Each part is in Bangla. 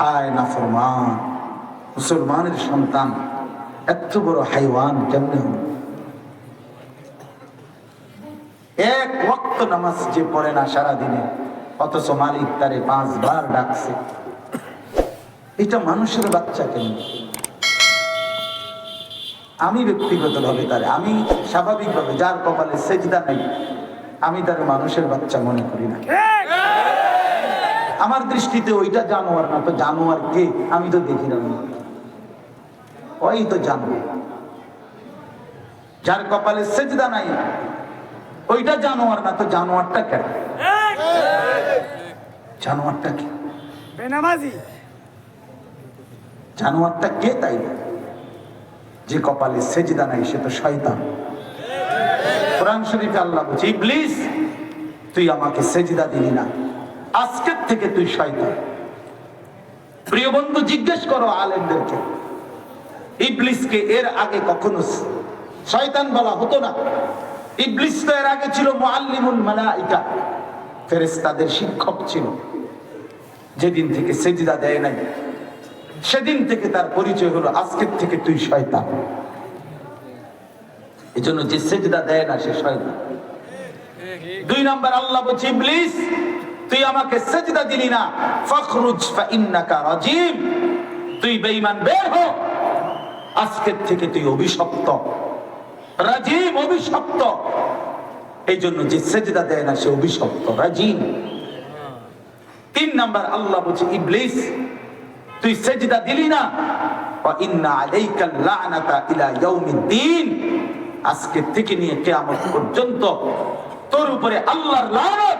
হায় না ফরমান। মুসলমানের সন্তান, এত বড় হাইওয়ান কেমনে হল এক ওয়াক্ত নামাজ যে পড়ে না সারাদিনে, অথচ মালিক তারে পাঁচবার ডাকছে। এটা মানুষের বাচ্চা কেন আমি ব্যক্তিগতভাবে তারে, আমি স্বাভাবিকভাবে, যার কপালে সেজদা নেই, আমি তার মানুষের বাচ্চা মনে করি না। আমার দৃষ্টিতে ওইটা জানোয়ার না তো জানোয়ার কে? আমি তো দেখি না। ওই তো জানোয়ার যার কপালে সেজদা নাই ওইটা জানোয়ার না তো জানোয়ারটা কেন জানোয়ারটা কি? বেনামাজি। জানোয়ারটা কে তাই? যে কপালে সেজদা নাই সে তো শয়তান। কোরআন শরীফে আল্লাহ বলছে ইবলিস তুই আমাকে সেজদা দিলি না। আজকের থেকে তুই শয়তান। প্রিয় বন্ধু, জিজ্ঞেস করো আলেমদেরকে, ইবলিসকে এর আগে কখনো শয়তান বলা হতো না? ইবলিস তো এর আগে ছিল মুআল্লিমুল মালাইকা, ফেরেশতাদের শিক্ষক ছিল। যেদিন থেকে সেজদা দেয় নাই, সেদিন থেকে তার পরিচয় হলো আজকের থেকে তুই শয়তান। এই জন্য যে সেজদা দেয় না, সে শয়তান। দুই নাম্বার আল্লাহ বলছে, ইবলিস তুই আমাকে সেজদা দিলি না। ফখরুজ ফা ইন্নাকা রাজিম তুই বেঈমান বের হ। আজকের থেকে তুই অভিশপ্ত। রাজিম অভিশপ্ত। এই যে সেজদা দেয় না, সে অভিশপ্ত রাজিম তিন নাম্বার, আল্লাহ বলছে, ইবলিস, তুই সেজদা দিলি না। আজকে থেকে নিয়ে কিয়ামত পর্যন্ত তোর উপরে আল্লাহর লানত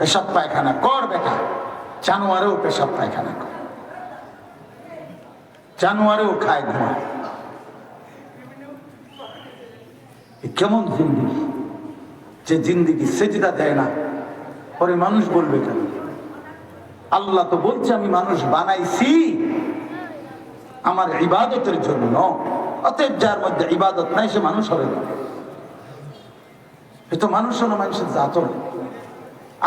পেশাব পায়খানা কর বেটা। জানোয়ারেও পেশাব পায়খানা কর। জানোয়ারেও খায় ঘুমায়। কেমন জিন্দিগি? যে জিন্দিগি সেজদা দেয় না। পরে মানুষ বলবে কেন? আল্লাহ তো বলছে, আমি মানুষ বানাইছি আমার ইবাদতের জন্য। অতএব যার মধ্যে ইবাদত নাই, সে মানুষ হবে না। এ তো মানুষ হলো মানুষের জাত।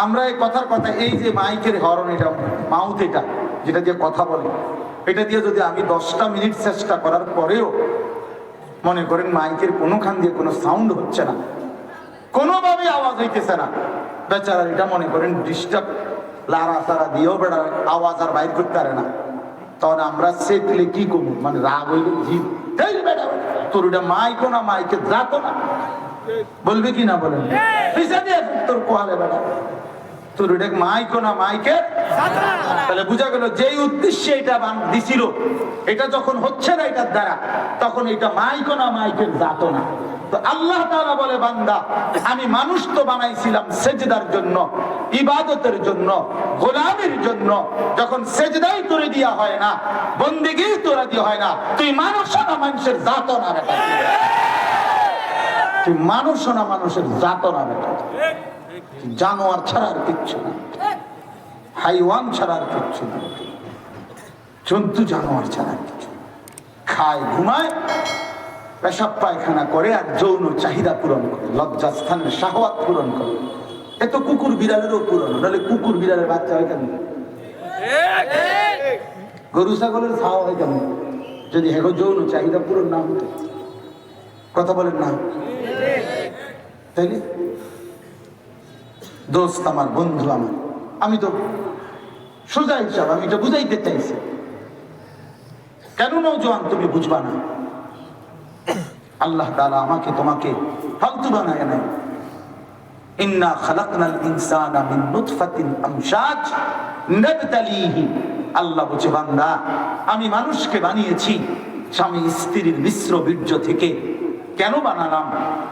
আমরা এই কথার কথা, এই যে মাইকের হরন এটা মাউথ এটা, যেটা দিয়ে কথা বলে, এটা দিয়ে যদি আমি দশটা মিনিট চেষ্টা করার পরেও মনে করেন মাইকের কোনোখান দিয়ে কোনো সাউন্ড হচ্ছে না কোনোভাবে আওয়াজ হইতেছে না। বেচারা এটা মনে করেন ডিস্টার্ব লারা সারা দিয়েও বেড়া আওয়াজ আর বাইর করতে পারে না। তখন আমরা সেতলে কি করব? মানে রাগ হইলে এই বেটা, তোর ওটা মাইকো না মাইকে যাতো না। বলবে কি না বলেন? পিছা দিয়ে তোর কোয়ালে বেটা তোর মাইকো না মাইকে তাহলে বুঝা গেল যেই উদ্দেশ্যে এটা বান- দিছিল এটা যখন হচ্ছে না এটার দ্বারা তখন এটা মাইকো না মাইকের যাতো না। তো আল্লাহ বলে বান্দা আমি মানুষ তো বানাইছিলাম সেজদার জন্য ইবাদতের জন্য গোলামের জন্য। যখন সেজদাই তোরে দিয়া হয় না বন্দিগি তোরা দিয়া হয় না তুই মানুষ না মানুষের জাত না তুই মানুষ না মানুষের জাত না জানোয়ার ছাড়া আর কিচ্ছু না। হাইওয়ান ছাড়া আর কিচ্ছু না। জন্তু জানোয়ার ছাড়া আর কিছু খায়, ঘুমায়, পেশাব পায়খানা করে আর যৌন চাহিদা পূরণ করে, লজ্জাস্থানের শাহওয়াত পূরণ করে। এত কুকুর বিড়ালেরও পূরণ, নাহলে কুকুর বিড়ালের বাচ্চা হয় কেন গরু, ছাগলের খাওয়া হয় কেন যদি হেগো যৌন চাহিদা পূরণ না হতো। কথা বলেন না। তাইলে দোস্ত আমার, বন্ধু আমার। আমি তো সোজা হিসাব, আমি এটা বুঝাইতে চাইছি। কেন নৌজওয়ান তুমি বুঝবা না? আল্লাহ তালা আমাকে তোমাকে ফালতু বানায় নাই। ইন্না আমশাজ আল্লাহ আমি মানুষকে বানিয়েছি স্বামী স্ত্রীর মিশ্র বীর্য থেকে। কেন বানালাম?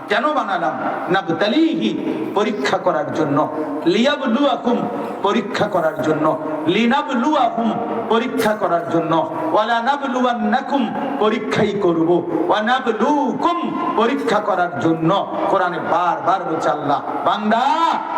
কেন বানালাম? নাবতালিহি, পরীক্ষা করার জন্য। লিয়াবলু লিয়াবলুয়াকুম, পরীক্ষা করার জন্য। লিনাবলু লিনাবলুয়াকুম পরীক্ষা করার জন্য। পরীক্ষাই করব। পরীক্ষা করার জন্য। কোরআনে বারবার বলছে আল্লাহ, বান্দা,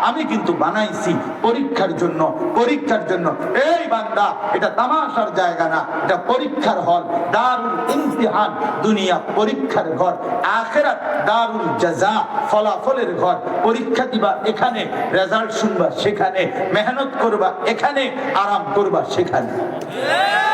আমি কিন্তু বানাইছি পরীক্ষার জন্য পরীক্ষার জন্য। এই বান্দা, এটা তামাশার জায়গা না, এটা পরীক্ষার হল। দারুল ইমতিহান, দুনিয়া পরীক্ষার ঘর। আখেরাত দারুল জাজা, ফলাফলের ঘর। পরীক্ষা দিবা এখানে, রেজাল্ট শুনবা সেখানে, মেহনত করবা এখানে, আরাম করবা সেখানে। Yeah!